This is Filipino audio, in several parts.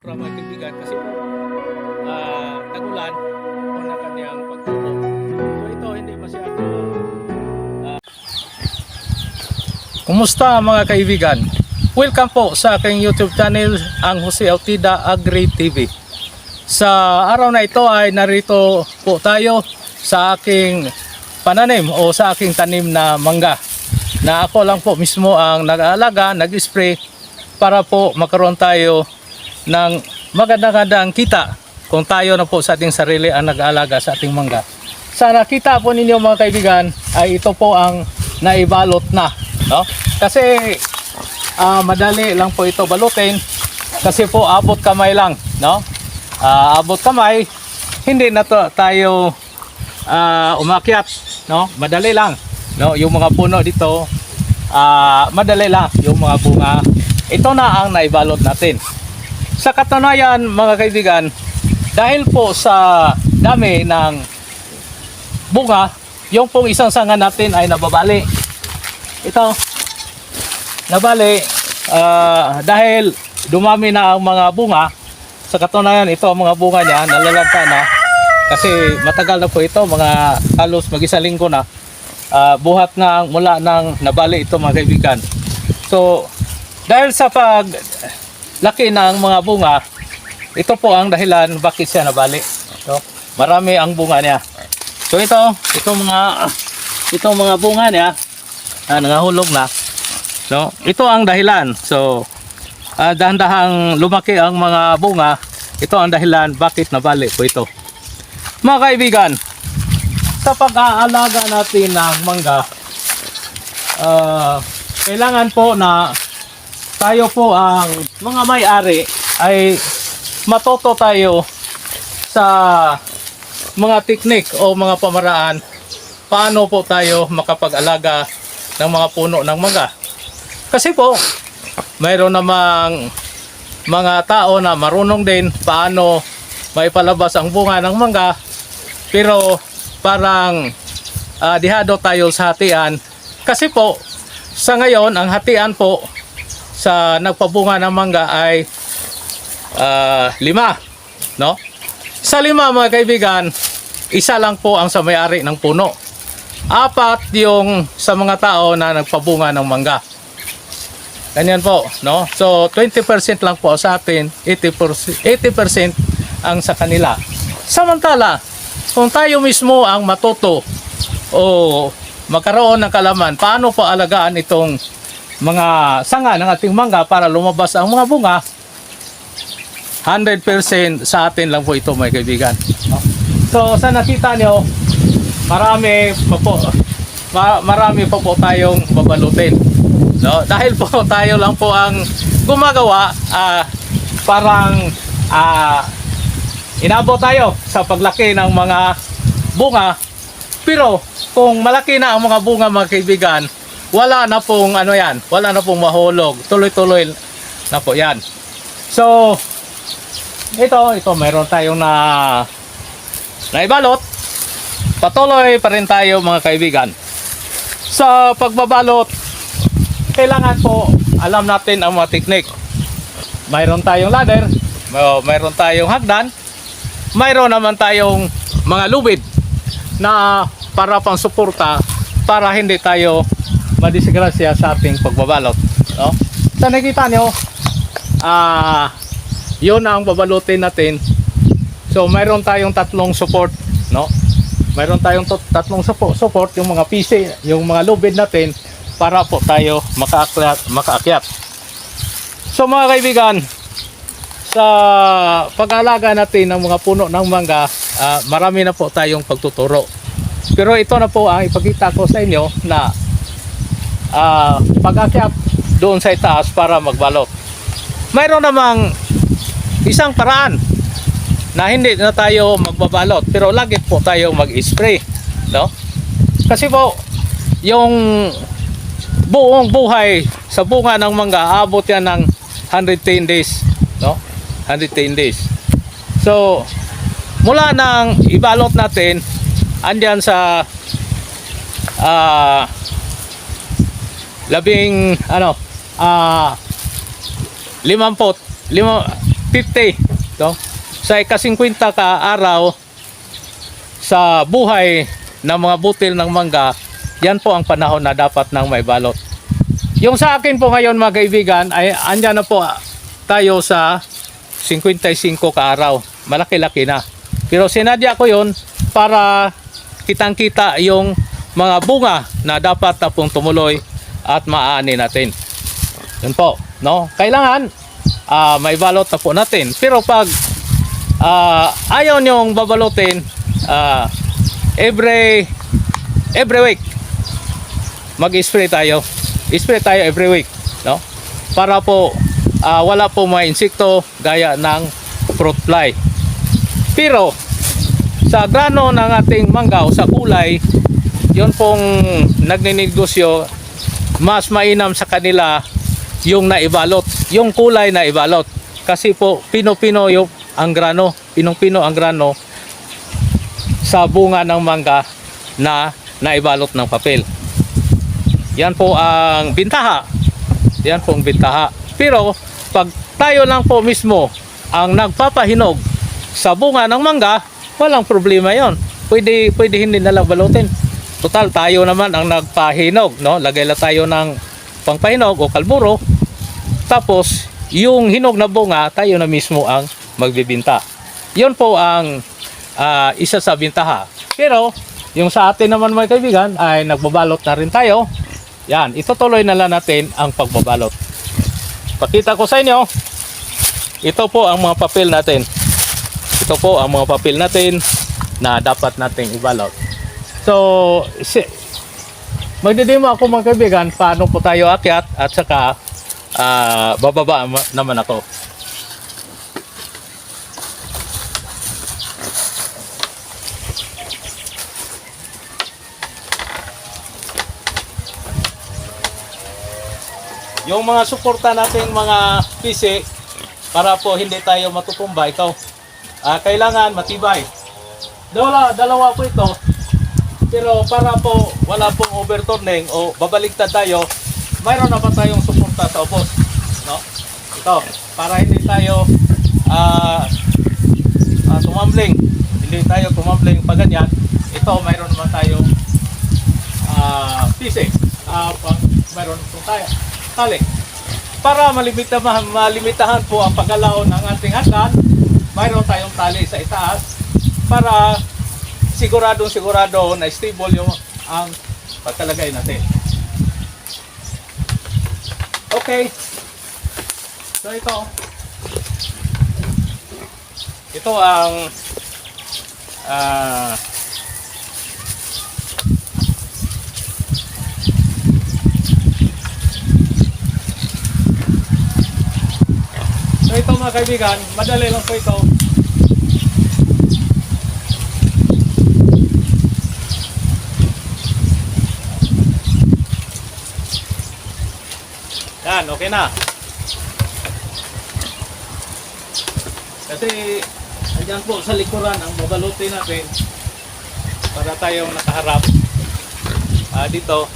Para mga kaibigan kasi ah tagulan o na kanyang pagtubo. So ito hindi masyado ah, Kumusta mga kaibigan? Welcome po sa aking YouTube channel, ang Jose Autida Agri TV. Sa araw na ito ay narito po tayo sa aking pananim o sa aking tanim na mangga na ako lang po mismo ang nag-aalaga, nag-spray para po magkaroon tayo ng magandang-gandang kita kung tayo na po sa ating sarili ang nag-aalaga sa ating mangga. Sa nakita po ninyo mga kaibigan ay ito po ang naibalot na. No? Kasi ah, madali lang po ito balutin kasi po abot kamay lang. No? Ah, abot kamay, hindi na to, tayo ah, umakyat. No? Madali lang. No? Yung mga puno dito, ah, madali lang yung mga bunga. Ito na ang naibalot natin. Sa katunayan mga kaibigan, dahil po sa dami ng bunga, yung pong isang sanga natin ay nababali. Ito, nabali ah, dahil dumami na ang mga bunga. Sa katunayan, ito ang mga bunga niya, nalalanta na. Kasi matagal na po ito, mga halos mag-isang linggo na. Ah, buhat na mula ng nabali ito mga kaibigan. So, dahil sa pag laki ng mga bunga, ito po ang dahilan bakit siya nabali. So, marami ang bunga niya. So ito, ito mga ito mga bunga niya, ah, nangahulog na. So, ito ang dahilan. So, ah, dahan-dahang lumaki ang mga bunga, ito ang dahilan bakit nabali po ito. Mga kaibigan, sa pag-aalaga natin ng mangga, ah, kailangan po na tayo po ang mga may-ari ay matoto tayo sa mga teknik o mga pamaraan paano po tayo makapag-alaga ng mga puno ng mangga. Kasi po, mayroon namang mga tao na marunong din paano maipalabas ang bunga ng mangga pero parang ah, dihado tayo sa hatian kasi po sa ngayon ang hatian po sa nagpabunga ng mangga ay ah, lima no? Sa lima mga kaibigan isa lang po ang sa may-ari ng puno. Apat yung sa mga tao na nagpabunga ng mangga. Ganyan po no? So 20% lang po sa atin 80% 80% ang sa kanila. Samantala kung tayo mismo ang matuto o magkaroon ng kalaman paano po alagaan itong mga sanga ng ating mangga para lumabas ang mga bunga. 100% sa atin lang po ito mga kaibigan. So sa nakita nyo marami pa po ma- marami pa po tayong babalutin. No? dahil po tayo lang po ang gumagawa ah, parang ah, inabot tayo sa paglaki ng mga bunga. Pero kung malaki na ang mga bunga mga kaibigan wala na pong ano yan. Wala na pong mahulog. Tuloy-tuloy na po yan. So ito ito mayroon tayong na naibalot. Patuloy pa rin tayo mga kaibigan. Sa pagbabalot kailangan po alam natin ang mga teknik. Mayroon tayong ladder may- mayroon tayong hagdan mayroon naman tayong mga lubid na para pang suporta para hindi tayo madisgrasya sa ating pagbabalot no? sa nakita nyo ah yun ang babalutin natin so mayroon tayong tatlong support no mayroon tayong tatlong support, yung mga PC yung mga lubid natin para po tayo makaakyat, makaakyat. so mga kaibigan sa pag-alaga natin ng mga puno ng mangga, ah, marami na po tayong pagtuturo. Pero ito na po ang ipakita ko sa inyo na ah, pag-akyat doon sa itaas para magbalot. Mayroon namang isang paraan na hindi na tayo magbabalot pero lagi po tayo mag-spray, no? Kasi po yung buong buhay sa bunga ng mangga abot yan ng 110 days, no? 110 days. So, mula nang ibalot natin, andyan sa ah labing ano ah limampot lima 50. No? Sa ika-50 ka araw sa buhay ng mga butil ng mangga, yan po ang panahon na dapat nang may balot. Yung sa akin po ngayon mga kaibigan, ay andyan na po tayo sa 55 ka araw. Malaki-laki na. Pero sinadya ko yon para kitang-kita yung mga bunga na dapat na pong tumuloy at maaani natin. Yun po, no? Kailangan ah, may balot na po natin. Pero pag ah, ayaw niyong babalotin ah, every every week mag-spray tayo. Spray tayo every week, no? Para po ah, wala po mga insekto gaya ng fruit fly. Pero sa grano ng ating mangga o sa kulay, yon pong nagninegosyo, mas mainam sa kanila yung naibalot, yung kulay na ibalot. Kasi po, pino-pino yung ang grano, pinong-pino ang grano sa bunga ng mangga na naibalot ng papel. Yan po ang bintaha. Yan po ang bintaha. Pero pag tayo lang po mismo ang nagpapahinog sa bunga ng mangga, walang problema yon. Pwede, pwede hindi na lang balutin. Total, tayo naman ang nagpahinog. No? Lagay lang tayo ng pangpahinog o kalburo. Tapos, yung hinog na bunga, tayo na mismo ang magbibinta. Yon po ang ah, isa sa bintaha. Pero, yung sa atin naman mga kaibigan, ay nagbabalot na rin tayo. Yan, itutuloy na lang natin ang pagbabalot. Pakita ko sa inyo, ito po ang mga papel natin. Ito po ang mga papel natin na dapat nating ibalot. So, si, magdidemo ako mga kaibigan paano po tayo akyat at saka ah, bababa ma- naman ako. Yung mga suporta nating mga PC para po hindi tayo matutumba ikaw. Ah, kailangan matibay. Dalawa, dalawa po ito. Pero para po wala pong overturning o babaligtad tayo, mayroon na ba tayong suporta sa ubos? No? Ito, para hindi tayo ah ah, tumambling. Hindi tayo tumambling pa ganyan. Ito, mayroon naman tayong PC. Ah, pang- mayroon po tayo tali. Para malimitahan, malimitahan po ang paggalaw ng ating hagdan, mayroon tayong tali sa itaas para siguradong sigurado na stable yung ang pagkalagay natin. Okay. So ito. Ito ang ah So ito mga kaibigan, madali lang po ito. Yan, okay na. Kasi andyan po sa likuran ang babalutin natin para tayong nakaharap Ah, dito.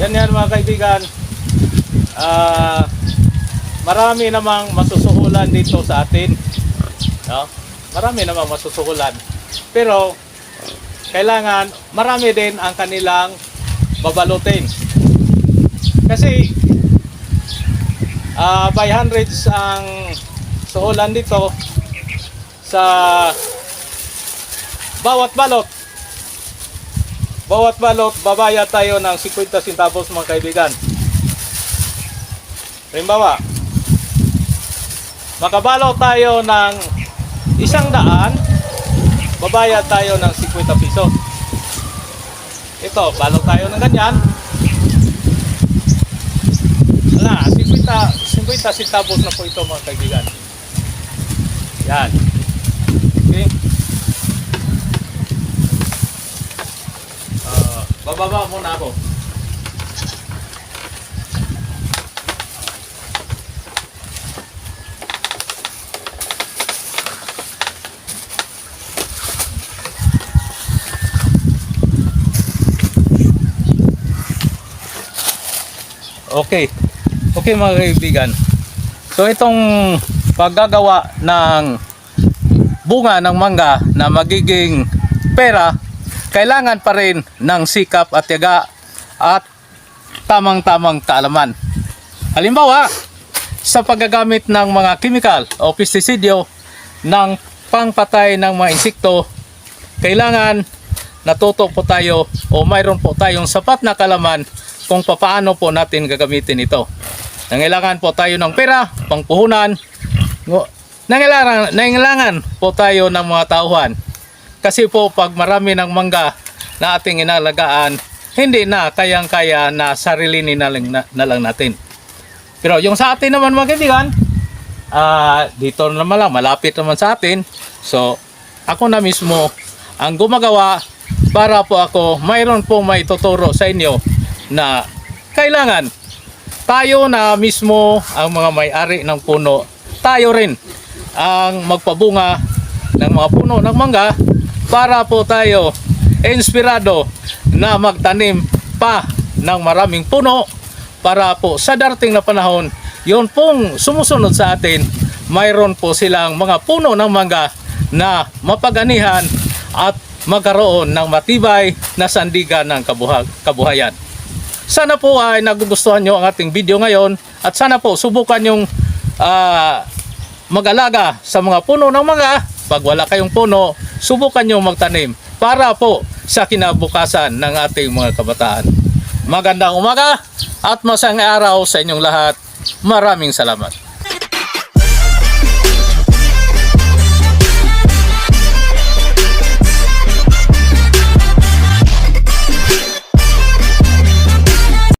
Yan yan mga kaibigan. Ah, marami namang masusuhulan dito sa atin. No? Marami namang masusuhulan. Pero kailangan marami din ang kanilang babalutin. Kasi ah, by hundreds ang suhulan dito sa bawat balot. Bawat balot, babaya tayo ng 50 centavos mga kaibigan. Halimbawa, makabalot tayo ng isang daan, babayad tayo ng 50 piso. Ito, balot tayo ng ganyan. Wala, 50, 50 centavos na po ito mga kaibigan. Yan. Okay. Ah, bababa muna ako. Okay. Okay mga kaibigan. So itong paggagawa ng bunga ng mangga na magiging pera, kailangan pa rin ng sikap at tiyaga at tamang-tamang kaalaman. Halimbawa, sa paggagamit ng mga chemical o pestisidyo ng pangpatay ng mga insekto, kailangan natuto po tayo o mayroon po tayong sapat na kalaman kung paano po natin gagamitin ito. Nangailangan po tayo ng pera, pangpuhunan, nangailangan, nangailangan po tayo ng mga tauhan. Kasi po pag marami ng mangga na ating inalagaan, hindi na kayang-kaya na sarili na na, na lang natin. Pero yung sa atin naman mga kaibigan, ah, dito naman lang, malapit naman sa atin. So, ako na mismo ang gumagawa para po ako mayroon po may tuturo sa inyo na kailangan tayo na mismo ang mga may-ari ng puno, tayo rin ang magpabunga ng mga puno ng mangga para po tayo inspirado na magtanim pa ng maraming puno para po sa darating na panahon, yun pong sumusunod sa atin, mayroon po silang mga puno ng mangga na mapaganihan at magkaroon ng matibay na sandigan ng kabuha- kabuhayan. Sana po ay nagugustuhan nyo ang ating video ngayon at sana po subukan yung ah, mag-alaga sa mga puno ng mga pag wala kayong puno, subukan nyo magtanim para po sa kinabukasan ng ating mga kabataan. Magandang umaga at masang araw sa inyong lahat. Maraming salamat.